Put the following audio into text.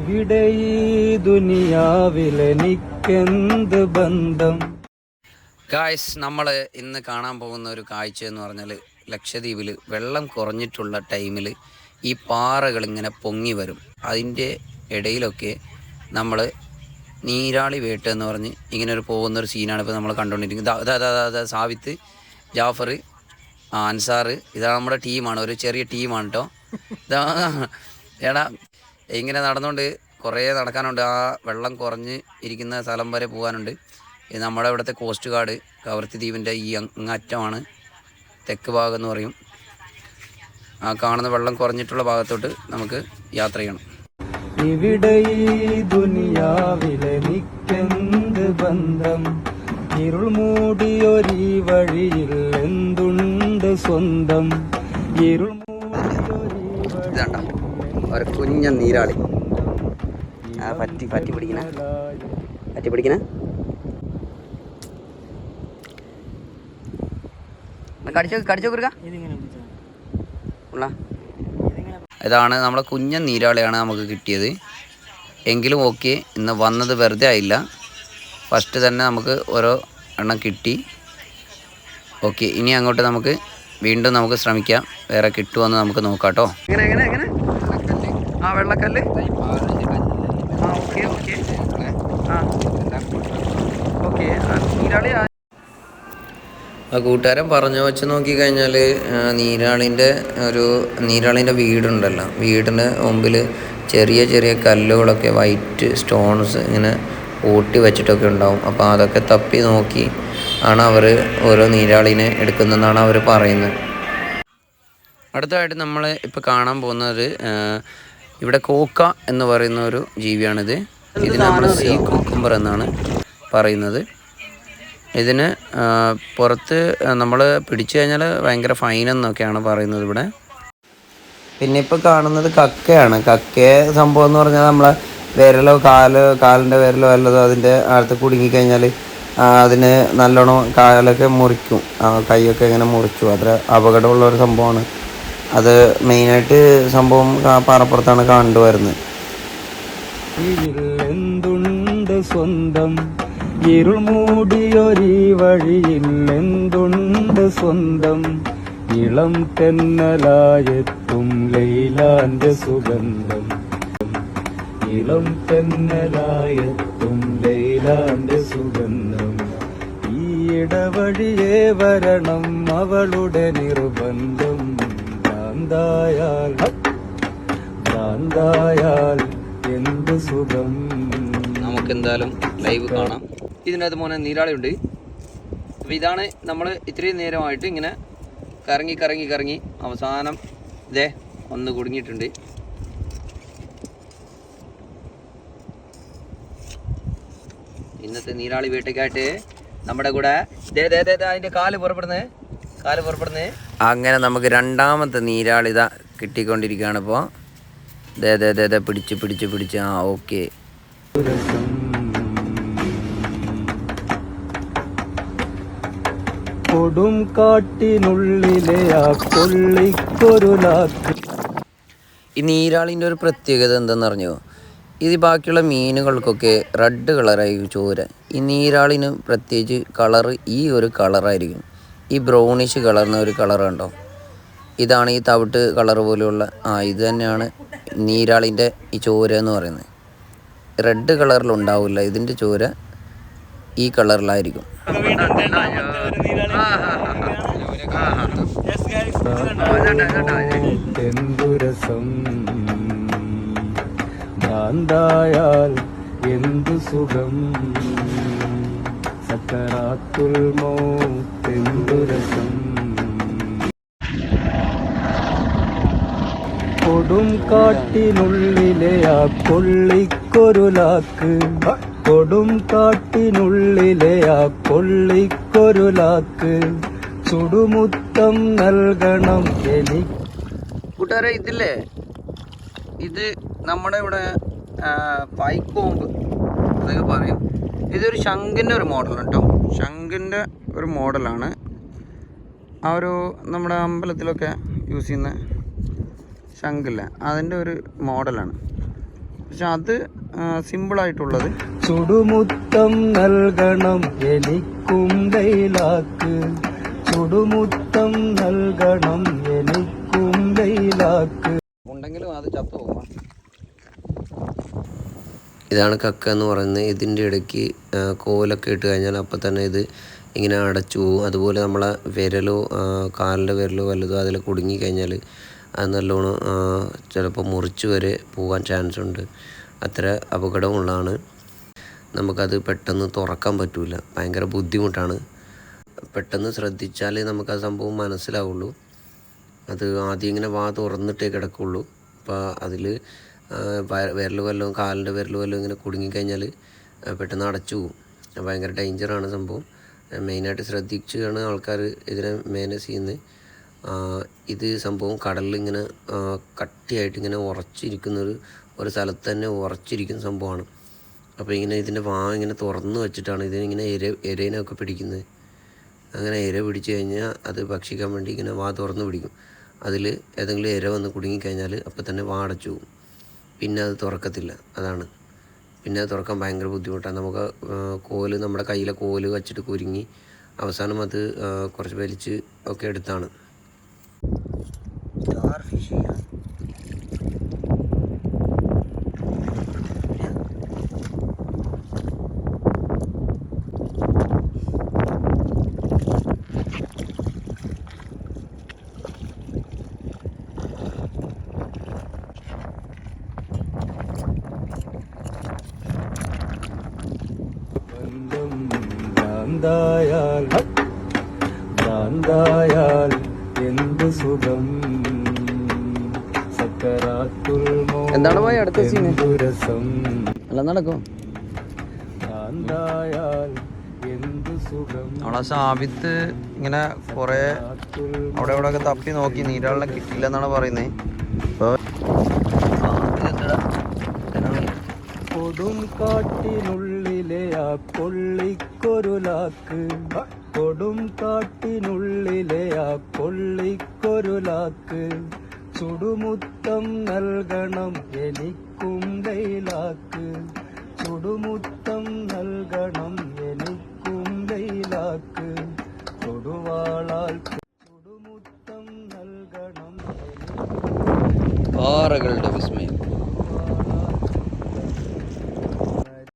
ഇവിടെ ഈ ദുനിയാവിലെനിക്കെന്ത് ബന്ധം? ഗായ്സ് നമ്മൾ ഇന്ന് കാണാൻ പോകുന്ന ഒരു കാഴ്ച എന്ന് പറഞ്ഞാൽ ലക്ഷദ്വീപിൽ വെള്ളം കുറഞ്ഞിട്ടുള്ള ടൈമിൽ ഈ പാറകൾ ഇങ്ങനെ പൊങ്ങി വരും. അതിന്റെ ഇടയിലൊക്കെ നമ്മൾ നീരാളി വേട്ട എന്ന് പറഞ്ഞ് ഇങ്ങനെ ഒരു പോകുന്ന ഒരു സീനാണ് ഇപ്പോൾ നമ്മൾ കണ്ടുകൊണ്ടിരിക്കുന്നത് അതാ സാവിത്ത് ജാഫർ അൻസാർ ഇതാ നമ്മുടെ ടീമാണ് ഒരു ചെറിയ ടീമാണ് കേട്ടോ ഇതാ എടാ ഇങ്ങനെ നടന്നുകൊണ്ട് കുറേ നടക്കാനുണ്ട്. ആ വെള്ളം കുറഞ്ഞ് ഇരിക്കുന്ന സ്ഥലം വരെ പോകാനുണ്ട്. നമ്മുടെ ഇവിടുത്തെ കോസ്റ്റ് ഗാർഡ് കവർത്തി ദ്വീപിന്റെ ഈ അങ്ങറ്റമാണ് തെക്ക് ഭാഗം എന്ന് പറയും. ആ കാണുന്ന വെള്ളം കുറഞ്ഞിട്ടുള്ള ഭാഗത്തോട്ട് നമുക്ക് യാത്ര ചെയ്യണം. ഇവിടെ ഈ ദുനിയാവിലെനിക്കെന്ത് ബന്ധം? ഇരുൾ വഴിയിൽ എന്തുണ്ട് സ്വന്തം? ഇരുൾ ഒരു കുഞ്ഞ നീരാളി. ആ പറ്റി പറ്റി പിടിക്കണ. പറ്റി പിടിക്കണ. കടിച്ചോ കടിച്ചോ കുറുക ഉള്ള. ഇതാണ് നമ്മളെ കുഞ്ഞൻ നീരാളിയാണ് നമുക്ക് കിട്ടിയത്. എങ്കിലും ഓക്കെ ഇന്ന് വന്നത് വെറുതെ ആയില്ല. ഫസ്റ്റ് തന്നെ നമുക്ക് ഓരോ എണ്ണം കിട്ടി. ഓക്കെ ഇനി അങ്ങോട്ട് നമുക്ക് വീണ്ടും നമുക്ക് ശ്രമിക്കാം. വേറെ കിട്ടുമെന്ന് നമുക്ക് നോക്കാം കേട്ടോ. ആ വെള്ളക്കല്ല്? ആ ഓക്കെ ഓക്കെ. ഓക്കെ നീരാളി ആ. കൂട്ടുകാരൻ പറഞ്ഞു വെച്ച് നോക്കിക്കഴിഞ്ഞാൽ നീരാളിന്റെ ഒരു നീരാളിന്റെ വീടുണ്ടല്ലോ. വീടിന് മുമ്പിൽ ചെറിയ ചെറിയ കല്ലുകളൊക്കെ വൈറ്റ് സ്റ്റോൺസ് ഇങ്ങനെ ഊട്ടി വെച്ചിട്ടൊക്കെ ഉണ്ടാവും. അപ്പോൾ അതൊക്കെ തപ്പി നോക്കി ആണ് അവർ ഓരോ നീരാളിനെ എടുക്കുന്നതെന്നാണ് അവർ പറയുന്നത്. അടുത്തതായിട്ട് നമ്മൾ ഇപ്പോൾ കാണാൻ പോകുന്നത് ഇവിടെ കോക്ക എന്ന് പറയുന്ന ഒരു ജീവിയാണിത്. ഇതിന് നമ്മൾ സീ കുക്കുംബർ എന്നാണ് പറയുന്നത്. ഇതിന് പുറത്ത് നമ്മൾ പിടിച്ചു കഴിഞ്ഞാൽ ഭയങ്കര ഫൈൻ എന്നൊക്കെയാണ് പറയുന്നത് ഇവിടെ. പിന്നെ ഇപ്പോൾ കാണുന്നത് കക്കയാണ്. കക്കയെ സംഭവം എന്ന് പറഞ്ഞാൽ നമ്മളെ വിരലോ കാൽ കാലിന്റെ വിരലോ അല്ലതോ അതിന്റെ അടുത്ത് കുടുങ്ങിക്കഴിഞ്ഞാൽ അതിന് നല്ലോണം കാലൊക്കെ മുറിക്കും. കൈയൊക്കെ ഇങ്ങനെ മുറിച്ചു. അത്ര അപകടമുള്ള ഒരു സംഭവമാണ്. അത് മെയിനായിട്ട് സംഭവം പാറപ്പുറത്താണ് കണ്ടുവരുന്നത് എന്തുണ്ട് സ്വന്തം? ഇരുൾ മൂടിയൊരു വഴിയിൽ എന്തുണ്ട് സ്വന്തം? ഇളം തെന്നലായെത്തും ലൈലാന്റെ സുഗന്ധം. ഇളം തെന്നലായെത്തും ലൈലാന്റെ സുഗന്ധം. ഈ ഇടവഴിയേ വരണം അവളുടെ നിർബന്ധം. എന്ത് സുഖം. നമുക്ക് എന്തായാലും ലൈവ് കാണാം. ഇതിനകത്ത് മോനെ നീരാളിയുണ്ട്. അപ്പോൾ ഇതാണ് നമ്മൾ ഇത്രയും നേരമായിട്ട് ഇങ്ങനെ കറങ്ങി കറങ്ങി കറങ്ങി അവസാനം ഇതേ ഒന്ന് കുടുങ്ങിയിട്ടുണ്ട്. ഇന്നത്തെ നീരാളി വേട്ടയ്ക്കായിട്ട് നമ്മുടെ കൂടെ ദേ ദേ ദേ ദേ അതിന്റെ കാൽ പുറപ്പെടുന്നേ കാൽ പുറപ്പെടുന്നേ. അങ്ങനെ നമുക്ക് രണ്ടാമത്തെ നീരാളിത കിട്ടിക്കൊണ്ടിരിക്കുകയാണ് ഇപ്പോൾ ദേ ദേ ദേ ദേ പിടിച്ച് പിടിച്ച് പിടിച്ച്. ആ ഓക്കെ. കൊടും കാട്ടിനുള്ളിലെ ആ കൊള്ളിക്കൊരു ഈ നീരാളിന്റെ ഒരു പ്രത്യേകത എന്തെന്ന് അറിഞ്ഞോ ഇത് ബാക്കിയുള്ള മീനുകൾക്കൊക്കെ റെഡ് കളറായിരിക്കും ചോര. ഈ നീരാളിന് പ്രത്യേകിച്ച് കളറ് ഈ ഒരു കളറായിരിക്കും. ഈ ബ്രൗണിഷ് കളറിന് ഒരു കളർ കണ്ടോ? ഇതാണ് ഈ തവിട്ട് കളർ പോലെയുള്ള ആ ഇത് തന്നെയാണ് നീരാളിന്റെ ഈ ചോര എന്ന് പറയുന്നത്. റെഡ് കളറിലുണ്ടാവില്ല ഇതിന്റെ ചോര ഈ കളറിലായിരിക്കും എന്തു സുഖം? സക്കറാത്തുൽ മൗത്തെന്തുരസം കൊടും കാട്ടിനുള്ളിലെ ആ കൊള്ളിക്കൊരുലാക്ക്. കൊടും കാട്ടിനുള്ളിലെ ആ കൊള്ളിക്കൊരുലാക്ക്. ചുടുമുത്തം നൽകണം എനിക്ക്. കൂട്ടുകാരെ ഇതില്ലേ? ഇത് നമ്മുടെ ഇവിടെ പൈക്കോമ്പ് അതൊക്കെ പറയും. ഇതൊരു ശംഖിന്റെ ഒരു മോഡലാണ് കേട്ടോ. ശംഖിന്റെ ഒരു മോഡലാണ്. ആ ഒരു നമ്മുടെ അമ്പലത്തിലൊക്കെ യൂസ് ചെയ്യുന്ന ശംഖില്ല. അതിന്റെ ഒരു മോഡലാണ്. പക്ഷെ അത് സിമ്പിളായിട്ടുള്ളത് ചുടുമുത്തം നൽകണം എനിക്കും ലൈലാക്ക്. ചുടുമുത്തം നൽകണം എനിക്കും ലൈലാക്ക്. ഉണ്ടെങ്കിലും അത് ചത്തു പോകും. ഇതാണ് കക്ക എന്ന് പറയുന്നത്. ഇതിന്റെ ഇടയ്ക്ക് കോലൊക്കെ ഇട്ട് കഴിഞ്ഞാൽ അപ്പോൾ തന്നെ ഇത് ഇങ്ങനെ അടച്ചു പോകും. അതുപോലെ നമ്മളെ വിരലോ കാലിന്റെ വിരലോ വല്ലതോ അതിൽ കുടുങ്ങി കഴിഞ്ഞാൽ അത് നല്ലോണം ചിലപ്പോൾ മുറിച്ച് വരെ പോകാൻ ചാൻസ് ഉണ്ട്. അത്ര അപകടമുള്ളതാണ്. നമുക്കത് പെട്ടെന്ന് തുറക്കാൻ പറ്റില്ല ഭയങ്കര ബുദ്ധിമുട്ടാണ്. പെട്ടെന്ന് ശ്രദ്ധിച്ചാലേ നമുക്ക് ആ സംഭവം മനസ്സിലാവുള്ളൂ. അത് ആദ്യം ഇങ്ങനെ വാ തുറന്നിട്ടേ കിടക്കുള്ളൂ. അപ്പോൾ അതിൽ വിരൽ വല്ലതും കാലിന്റെ വിരൽ വല്ലതും ഇങ്ങനെ കുടുങ്ങിക്കഴിഞ്ഞാൽ പെട്ടെന്ന് അടച്ചു പോകും ഭയങ്കര ഡേഞ്ചറാണ് സംഭവം. മെയിനായിട്ട് ശ്രദ്ധിച്ചാണ് ആൾക്കാർ ഇതിനെ മാനേജ് ചെയ്യുന്നത് ഇത് സംഭവം കടലിൽ ഇങ്ങനെ കട്ടിയായിട്ട് ഇങ്ങനെ ഉറച്ചിരിക്കുന്ന ഒരു ഒരു സ്ഥലത്ത് തന്നെ ഉറച്ചിരിക്കുന്ന സംഭവമാണ്. അപ്പോൾ ഇങ്ങനെ ഇതിന്റെ വാ ഇങ്ങനെ തുറന്ന് വെച്ചിട്ടാണ് ഇതിനിങ്ങനെ ഇര ഇരേനൊക്കെ പിടിക്കുന്നത് അങ്ങനെ ഇര പിടിച്ചു കഴിഞ്ഞാൽ അത് ഭക്ഷിക്കാൻ വേണ്ടി ഇങ്ങനെ വാ തുറന്ന് പിടിക്കും. അതിൽ ഏതെങ്കിലും ഇര വന്ന് കുടുങ്ങിക്കഴിഞ്ഞാൽ അപ്പോൾ തന്നെ വാ അടച്ചു പോകും പിന്നെ അത് തുറക്കത്തില്ല. അതാണ്. പിന്നെ അത് തുറക്കാൻ ഭയങ്കര ബുദ്ധിമുട്ടാണ്. നമുക്ക് കോൽ നമ്മുടെ കയ്യിലെ കോൽ വച്ചിട്ട് കുരുങ്ങി അവസാനം അത് കുറച്ച് വലിച്ച് ഒക്കെ എടുത്താണ് ബന്ധം ഭ്രാന്തായാൽ ഭ്രാന്തായാൽ എന്തു സുഖം? എന്താണ് പോയി അടുത്ത സീന് എല്ലാം അല്ല നടക്കും. നമ്മളെ സാബിത്ത് ഇങ്ങനെ കൊറേ അവിടെ അവിടെ ഇവിടെ ഒക്കെ തപ്പി നോക്കി നീരാളിനെ കിട്ടില്ല എന്നാണ് പറയുന്നത് അപ്പോൾ കൊടും കാട്ടിനുള്ളിലെ ആ കൊള്ളിക്കൊരു കൊടും കാട്ടിനുള്ളിലെ ആ കൊള്ളിക്കൊരു ലാക്ക് ചുടുമുത്തം നൽകണം എനിക്കും കയ്യിലാക്ക് ചുടുമുത്തം നൽകണം